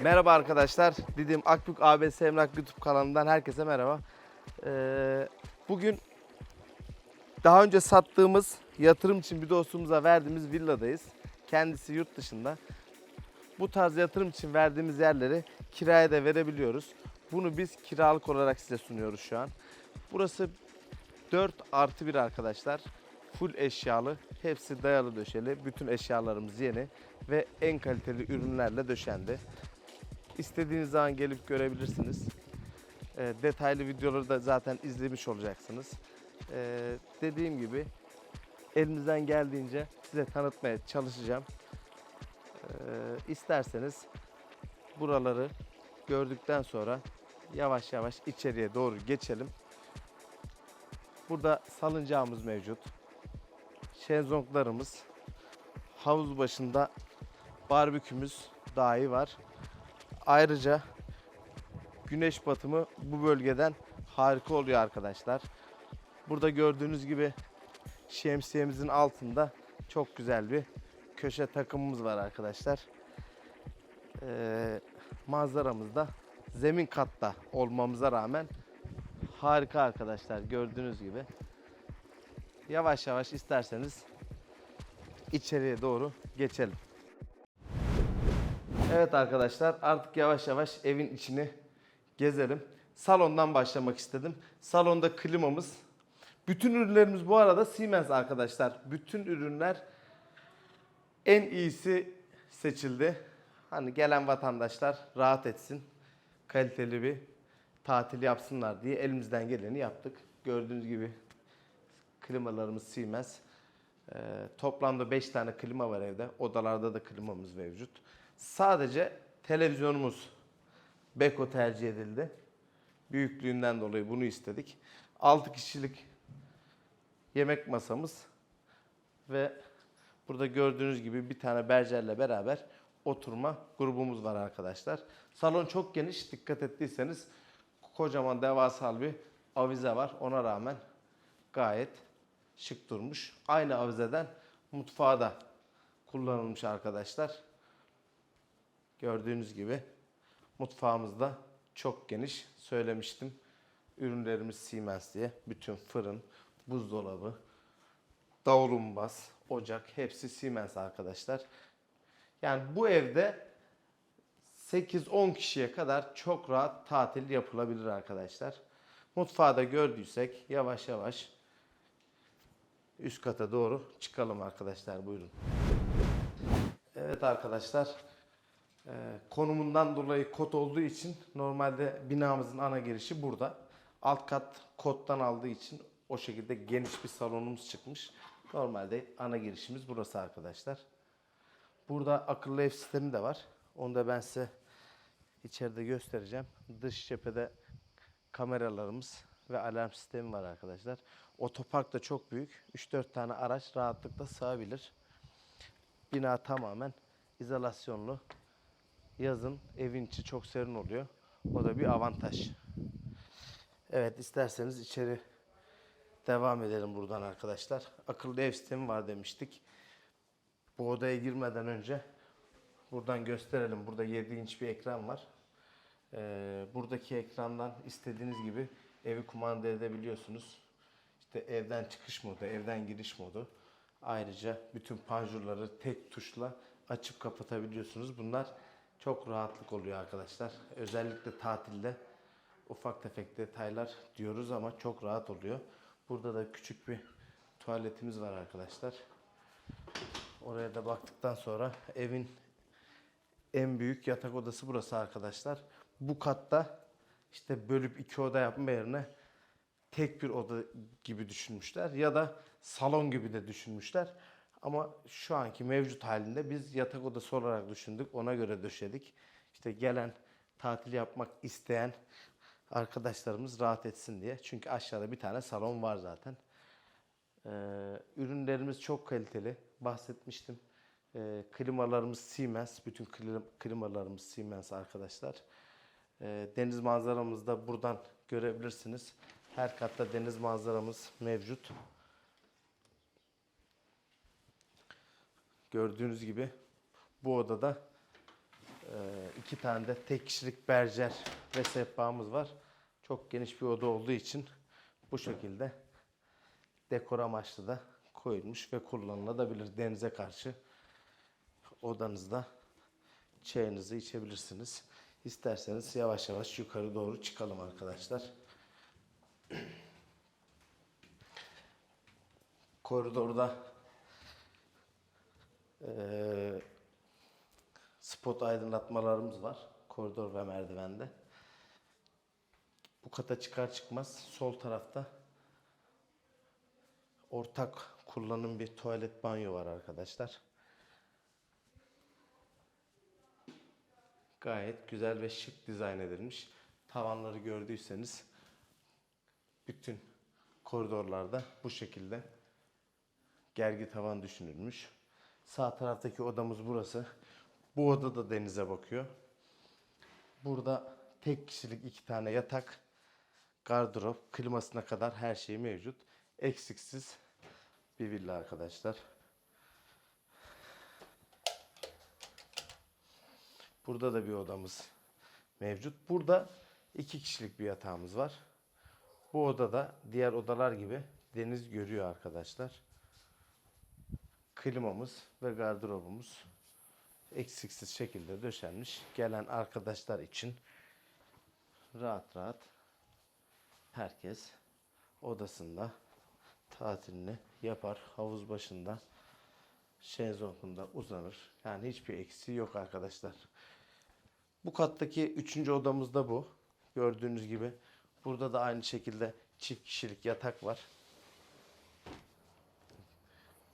Merhaba arkadaşlar. Didim Akbük ABS Emlak YouTube kanalından herkese merhaba. Ee, bugün daha önce sattığımız yatırım için bir dostumuza verdiğimiz villadayız. Kendisi yurt dışında. Bu tarz yatırım için verdiğimiz yerleri kiraya da verebiliyoruz. Bunu biz kiralık olarak size sunuyoruz şu an. Burası 4 artı 1 arkadaşlar. Full eşyalı. Hepsi dayalı döşeli. Bütün eşyalarımız yeni ve en kaliteli ürünlerle döşendi. İstediğiniz zaman gelip görebilirsiniz. Ee, detaylı videoları da zaten izlemiş olacaksınız. Ee, dediğim gibi elimizden geldiğince size tanıtmaya çalışacağım. Ee, isterseniz buraları gördükten sonra yavaş yavaş içeriye doğru geçelim. Burada salıncağımız mevcut. Şezlonglarımız. Havuz başında barbekümüz dahi var. Ayrıca güneş batımı bu bölgeden harika oluyor arkadaşlar. Burada gördüğünüz gibi şemsiyemizin altında çok güzel bir köşe takımımız var arkadaşlar. Ee, manzaramızda zemin katta olmamıza rağmen harika arkadaşlar gördüğünüz gibi. Yavaş yavaş isterseniz içeriye doğru geçelim. Evet arkadaşlar artık yavaş yavaş evin içini gezelim. Salondan başlamak istedim. Salonda klimamız. Bütün ürünlerimiz bu arada Siemens arkadaşlar. Bütün ürünler en iyisi seçildi. Hani gelen vatandaşlar rahat etsin. Kaliteli bir tatil yapsınlar diye elimizden geleni yaptık. Gördüğünüz gibi klimalarımız Siemens. Ee, toplamda 5 tane klima var evde. Odalarda da klimamız mevcut. Sadece televizyonumuz Beko tercih edildi. Büyüklüğünden dolayı bunu istedik. 6 kişilik yemek masamız ve burada gördüğünüz gibi bir tane berjerle beraber oturma grubumuz var arkadaşlar. Salon çok geniş. Dikkat ettiyseniz kocaman devasal bir avize var. Ona rağmen gayet şık durmuş. Aynı avizeden mutfağa da kullanılmış arkadaşlar. Gördüğünüz gibi mutfağımızda çok geniş. Söylemiştim. Ürünlerimiz Siemens diye. Bütün fırın, buzdolabı, davlumbaz, ocak hepsi Siemens arkadaşlar. Yani bu evde 8-10 kişiye kadar çok rahat tatil yapılabilir arkadaşlar. Mutfağı da gördüysek yavaş yavaş üst kata doğru çıkalım arkadaşlar buyurun. Evet arkadaşlar konumundan dolayı kod olduğu için normalde binamızın ana girişi burada. Alt kat koddan aldığı için o şekilde geniş bir salonumuz çıkmış. Normalde ana girişimiz burası arkadaşlar. Burada akıllı ev sistemi de var. Onu da ben size içeride göstereceğim. Dış cephede kameralarımız ve alarm sistemi var arkadaşlar. Otopark da çok büyük. 3-4 tane araç rahatlıkla sığabilir. Bina tamamen izolasyonlu. Yazın evin içi çok serin oluyor. O da bir avantaj. Evet isterseniz içeri devam edelim buradan arkadaşlar. Akıllı ev sistemi var demiştik. Bu odaya girmeden önce buradan gösterelim. Burada 7 inç bir ekran var. Ee, buradaki ekrandan istediğiniz gibi evi kumanda edebiliyorsunuz. İşte evden çıkış modu, evden giriş modu. Ayrıca bütün panjurları tek tuşla açıp kapatabiliyorsunuz. Bunlar çok rahatlık oluyor arkadaşlar. Özellikle tatilde ufak tefek detaylar diyoruz ama çok rahat oluyor. Burada da küçük bir tuvaletimiz var arkadaşlar. Oraya da baktıktan sonra evin en büyük yatak odası burası arkadaşlar. Bu katta işte bölüp iki oda yapma yerine tek bir oda gibi düşünmüşler ya da salon gibi de düşünmüşler. Ama şu anki mevcut halinde biz yatak odası olarak düşündük. Ona göre döşedik. İşte gelen tatil yapmak isteyen arkadaşlarımız rahat etsin diye. Çünkü aşağıda bir tane salon var zaten. Ee, ürünlerimiz çok kaliteli. Bahsetmiştim. Ee, klimalarımız Siemens. Bütün klim- klimalarımız Siemens arkadaşlar. Ee, deniz manzaramızı da buradan görebilirsiniz. Her katta deniz manzaramız mevcut. Gördüğünüz gibi bu odada Ee, iki tane de tek kişilik berjer ve sehpamız var. Çok geniş bir oda olduğu için bu şekilde dekor amaçlı da koyulmuş ve kullanılabilir denize karşı odanızda çayınızı içebilirsiniz. İsterseniz yavaş yavaş yukarı doğru çıkalım arkadaşlar. Koridorda eee, spot aydınlatmalarımız var. Koridor ve merdivende. Bu kata çıkar çıkmaz sol tarafta ortak kullanım bir tuvalet banyo var arkadaşlar. Gayet güzel ve şık dizayn edilmiş. Tavanları gördüyseniz bütün koridorlarda bu şekilde gergi tavan düşünülmüş. Sağ taraftaki odamız burası. Bu oda da denize bakıyor. Burada tek kişilik iki tane yatak, gardırop, klimasına kadar her şey mevcut. Eksiksiz bir villa arkadaşlar. Burada da bir odamız mevcut. Burada iki kişilik bir yatağımız var. Bu odada diğer odalar gibi deniz görüyor arkadaşlar. Klimamız ve gardırobumuz eksiksiz şekilde döşenmiş. Gelen arkadaşlar için rahat rahat herkes odasında tatilini yapar. Havuz başında şezlongunda uzanır. Yani hiçbir eksiği yok arkadaşlar. Bu kattaki üçüncü odamız da bu. Gördüğünüz gibi. Burada da aynı şekilde çift kişilik yatak var.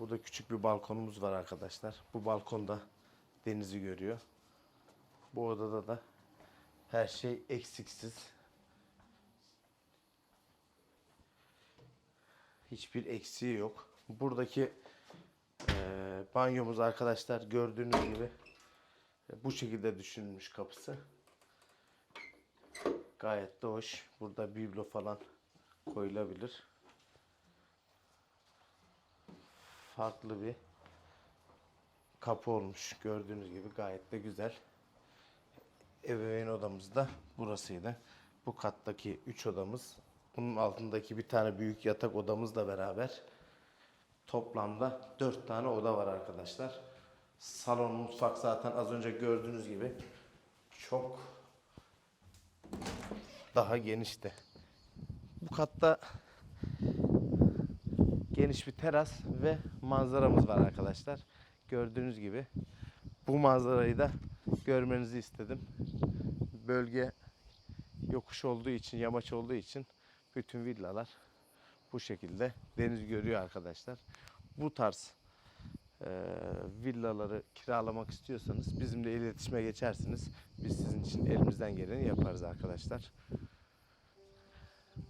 Burada küçük bir balkonumuz var arkadaşlar. Bu balkonda denizi görüyor. Bu odada da her şey eksiksiz. Hiçbir eksiği yok. Buradaki eee, banyomuz arkadaşlar gördüğünüz gibi e, bu şekilde düşünülmüş kapısı. Gayet de hoş. Burada biblo falan koyulabilir. Farklı bir kapı olmuş. Gördüğünüz gibi gayet de güzel. Ebeveyn odamız da burasıydı. Bu kattaki 3 odamız. Bunun altındaki bir tane büyük yatak odamızla beraber toplamda 4 tane oda var arkadaşlar. Salon, mutfak zaten az önce gördüğünüz gibi çok daha genişti. Bu katta geniş bir teras ve manzaramız var arkadaşlar. Gördüğünüz gibi bu manzarayı da görmenizi istedim. Bölge yokuş olduğu için, yamaç olduğu için bütün villalar bu şekilde deniz görüyor arkadaşlar. Bu tarz eee, villaları kiralamak istiyorsanız bizimle iletişime geçersiniz. Biz sizin için elimizden geleni yaparız arkadaşlar.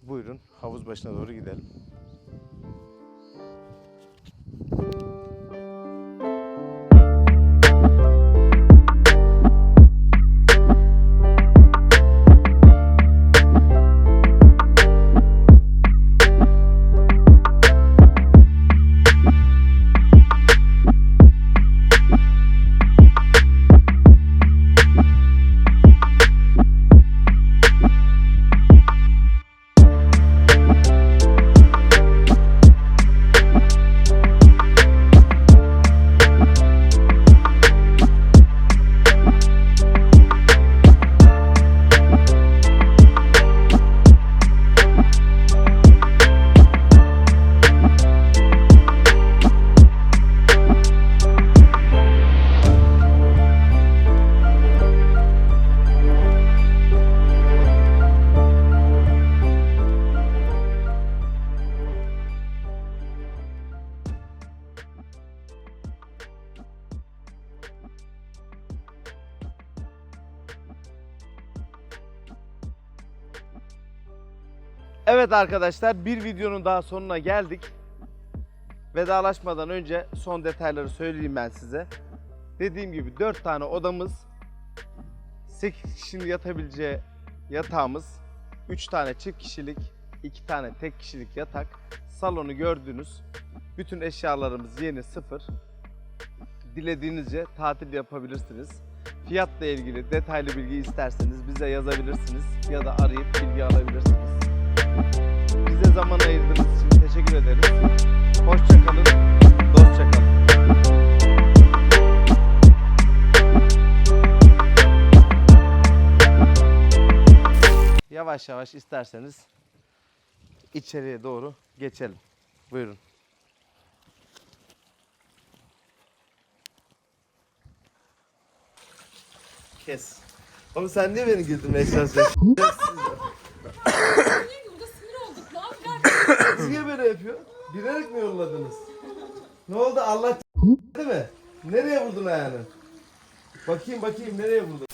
Buyurun havuz başına doğru gidelim. Evet arkadaşlar bir videonun daha sonuna geldik. Vedalaşmadan önce son detayları söyleyeyim ben size. Dediğim gibi 4 tane odamız, 8 kişinin yatabileceği yatağımız, 3 tane çift kişilik, 2 tane tek kişilik yatak, salonu gördünüz. Bütün eşyalarımız yeni sıfır. Dilediğinizce tatil yapabilirsiniz. Fiyatla ilgili detaylı bilgi isterseniz bize yazabilirsiniz ya da arayıp bilgi alabilirsiniz. Bize zaman ayırdığınız için teşekkür ederiz. Hoşça kalın, dostça kalın. Yavaş yavaş isterseniz içeriye doğru geçelim. Buyurun. Kes. Ama sen niye beni güldürmeye çalışıyorsun? Niye burada sinir olduk? Ne niye böyle yapıyor? Bilerek mi yolladınız? Ne oldu Allah değil mi? Nereye vurdun ayağını? Bakayım bakayım nereye vurdun?